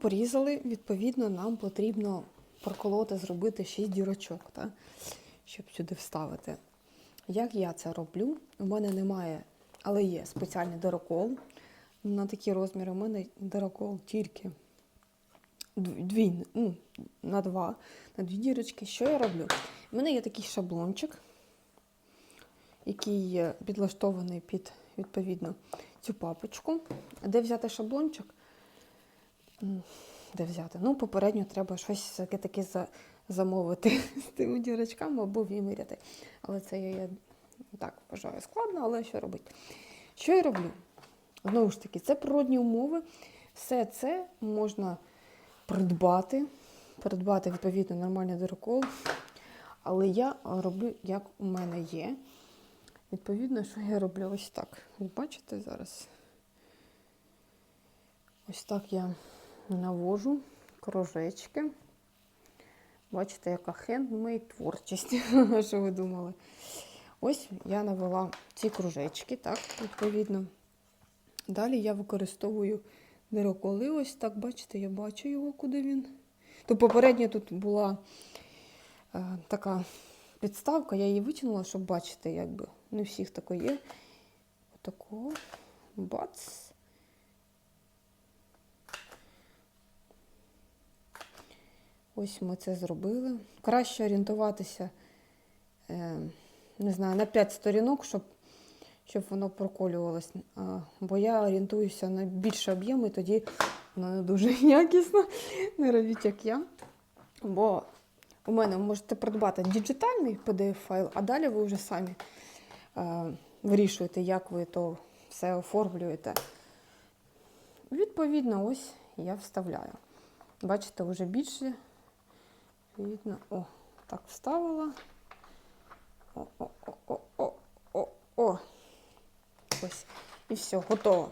Порізали, відповідно, нам потрібно проколоти, зробити 6 дірочок, та? щоб сюди вставити. Як я це роблю? У мене немає, але є спеціальний дирокол. На такі розміри у мене дирокол тільки дві, ну, на два, на дві дірочки. Що я роблю? У мене є такий шаблончик, який підлаштований під відповідно цю папочку. Де взяти шаблончик? Де взяти? Ну, попередньо треба щось таке таке за, замовити з тими дірочками або виміряти. Але це я так вважаю складно, але що робити? Що я роблю? Знову ж таки, це природні умови. Все це можна придбати, придбати відповідно нормальний дирокол. Але я роблю, як у мене є. Відповідно, що я роблю ось так. Ви бачите зараз? Ось так я навожу кружечки. Бачите, яка хендмейд творчість, що ви думали. Ось я навела ці кружечки, так, відповідно. Далі я використовую дироколи. Ось так, бачите, я бачу його, куди він. То попередньо тут була е, така підставка, я її витягнула, щоб бачити, якби не всіх тако є. Отако. Бац. Ось ми це зробили. Краще орієнтуватися, е, не знаю, на 5 сторінок, щоб, щоб воно проколювалось. Бо я орієнтуюся на більше об'єми, і тоді воно не дуже якісно. Не робіть, як я. Бо у мене можете придбати діджитальний PDF-файл, а далі ви вже самі е, вирішуєте, як ви то все оформлюєте. Відповідно, ось я вставляю. Бачите, вже більше. Видно, о, так вставила. О, о, о, о, о, о, о. Ось. І все, готово.